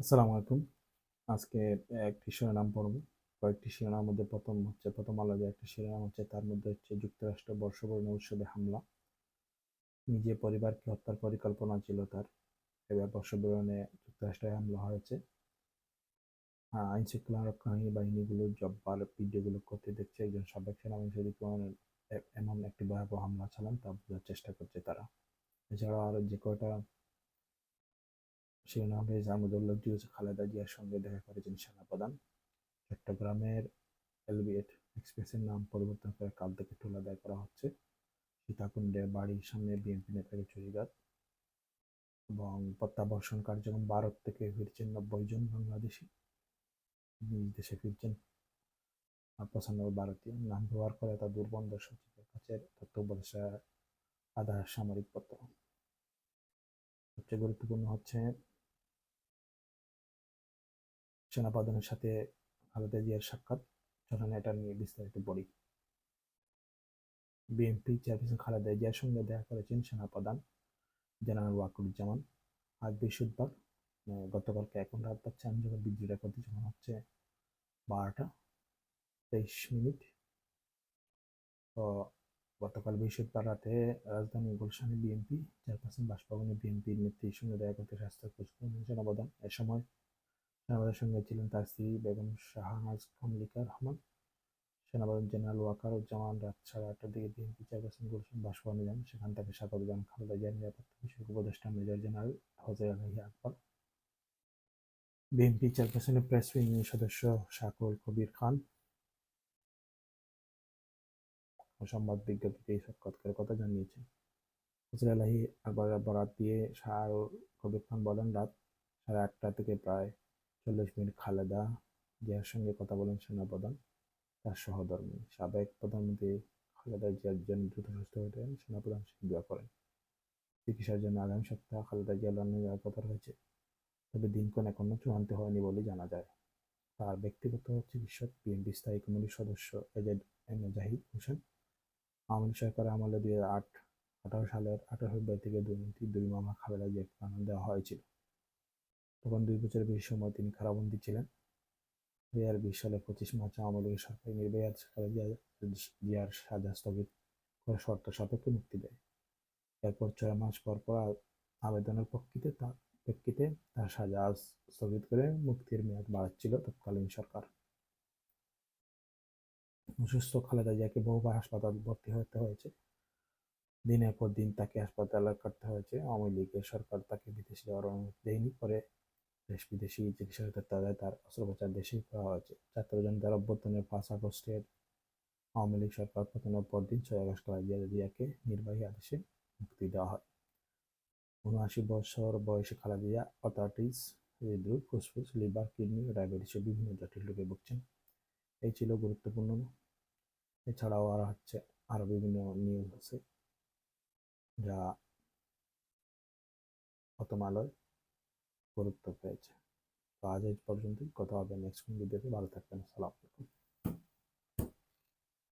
আসসালামু আলাইকুম। আজকে একটি শিরোনাম পড়ব। কয়েকটি শিরোনামের মধ্যে প্রথম হচ্ছে, প্রথম আলো যে একটা শিরোনাম হচ্ছে, তার মধ্যে হচ্ছে যুক্তরাষ্ট্র বর্ষবরণ উৎসবে হামলা। নিজে পরিবারকে হত্যার পরিকল্পনা ছিল তার। এবার বর্ষবরণে যুক্তরাষ্ট্রে হামলা হয়েছে। আইন শৃঙ্খলা রক্ষাকারী বাহিনীগুলো জব্বার ভিডিওগুলো করতে দেখছে একজন সাবেক সেনাবাহিনী এমন একটি ভয়াবহ হামলা চালান, তা বোঝার চেষ্টা করছে তারা। এছাড়াও আরও যে কয়টা শিরোনাম যার মধ্যে উল্লেখযোগ্য খালেদা জিয়ার সঙ্গে দেখা করেছেন সেনাপ্রধান। চট্টগ্রামের এলবিএট এক্সপ্রেসের নাম পরিবর্তন করে কাল থেকে টোলা দায় করা হচ্ছে। সীতাকুণ্ডের বাড়ির সামনে বিএনপি নেতাকে চুরিঘাত এবং প্রত্যাবর্ষণ কার্যক্রম ভারত থেকে ফিরছেন নব্বই জন বাংলাদেশি। নিজ দেশে ফিরছেন পঁচানব্বই ভারতীয়। নাম ব্যবহার করে তা দুর্বন্ধ সচিবের কাছে তথ্য উপদেষ্টা আধার সামরিক পত্র। সবচেয়ে গুরুত্বপূর্ণ হচ্ছে সেনাপ্রধানের সাথে খালেদা জিয়ার সাক্ষাৎ চলুন এটা নিয়ে বিস্তারিত পড়ি বিএনপি চেয়ারপারসন খালেদা জিয়ার সঙ্গে দেখা করেছেন সেনাপ্রধান জেনারেল ওয়াকুরুজ্জামান। আজ বৃহস্পতিবার গতকালকে এখন রাত পাচ্ছে আমি যখন বিদ্যুৎ করতে যখন হচ্ছে বারোটা তেইশ মিনিট। তো গতকাল বৃহস্পতিবার রাতে রাজধানী গুলশানে বিএনপি চেয়ারপারসন বাসভবনে বিএনপির নেত্রীর সঙ্গে দেখা করতে স্বাস্থ্য খোঁজ সেনাপ্রধান। এ সময় সেনাবাদের সঙ্গে ছিলেন তার স্ত্রী বেগম শাহনাজ কামলিকা রহমান সেনাবাদন জেনারেল ওয়াকারুজ্জামান রাত সাড়ে আটটার দিকে বিএনপি চেয়ারপারসন গুলশান বাসভবনে যান। সেখান থেকে স্বাগত জানান খালেদা জিয়ার নিরাপত্তা বিষয়ক উপদেষ্টা মেজর জেনারেল হজর আলহি আকবর, বিএনপি চেয়ারপারসনের প্রেস উইং সদস্য শাকুল কবির খান সংবাদ বিজ্ঞপ্তিতে এই সাক্ষাৎকারের কথা জানিয়েছেন। হজর আলহি আকবরের বরাত দিয়ে শাহ কবির খান বলেন, রাত সাড়ে আটটা থেকে প্রায় চল্লিশ মিনিট খালেদা জিয়ার সঙ্গে কথা বলেন সেনাপ্রধান, তার সহধর্মী। সাবেক প্রধানমন্ত্রী খালেদা জিয়ার জন্য দ্রুত সুস্থ হয়ে সেনাপ্রধান দোয়া করেন। চিকিৎসার জন্য আগামী সপ্তাহে খালেদা জিয়া লন্ডনে যাওয়ার কথা রয়েছে, তবে দিনক্ষণ এখনও চূড়ান্ত হয়নি বলে জানা যায়। তার ব্যক্তিগত চিকিৎসক বিএনপি স্থায়ী কমিটির সদস্য A Z M Zahid Hossain, Awami সরকারের আমলে দুই হাজার আট, আঠারো সালের আঠারো ফেব্রুয়ারি থেকে দুর্নীতি দুই মামলা খালেদা জিয়াকে জানান দেওয়া হয়েছিল। তখন দুই বছরের বেশি সময় তিনি কারাবন্দী ছিলেন। দুই হাজার বিশ সালে পঁচিশ মার্চ আওয়ামী লীগের সরকারি নির্বাহী খালেদা জিয়ার সাজা স্থগিত করে শর্ত সাপেক্ষে মুক্তি দেয়। এরপর ছয় মাস পর পর আবেদনের প্রেক্ষিতে তার প্রেক্ষিতে তার সাজা স্থগিত করে মুক্তির মেয়াদ বাড়াচ্ছিল তৎকালীন সরকার। অসুস্থ খালেদা জিয়াকে বহুবার হাসপাতাল ভর্তি হতে হয়েছে। দিনের পর দিন তাকে হাসপাতালে কাটতে হয়েছে। আওয়ামী লীগের সরকার তাকে বিদেশে যাওয়ার অনুমতি দেয়নি। পরে দেশ বিদেশি চিকিৎসা তত্ত্বাবধানে তার অস্ত্রোপচার দেশেই করা হয়েছে। ছাত্র জনতার অভ্যর্থনের পাঁচ আগস্টের আওয়ামী লীগ সরকার পতনের পর দিন ছয় আগস্ট খালেদা নির্বাহী আদেশে মুক্তি দেওয়া হয়। উনআশি বছর বয়সে খালেদা জিয়া অথার্টিস হৃদরোগ ফুসফুস লিভার, কিডনি, ডায়াবেটিস বিভিন্ন জটিল রোগে ভুগছেন। এই ছিল গুরুত্বপূর্ণ। এছাড়াও আর হচ্ছে আরও বিভিন্ন নিউজ আছে যা প্রথম আলোয় গুরুত্ব পেয়েছে। তো আজ এই পর্যন্তই। কথা হবে নেক্সট ভিডিওতে ভালো থাকবেন। আসসালামু আলাইকুম।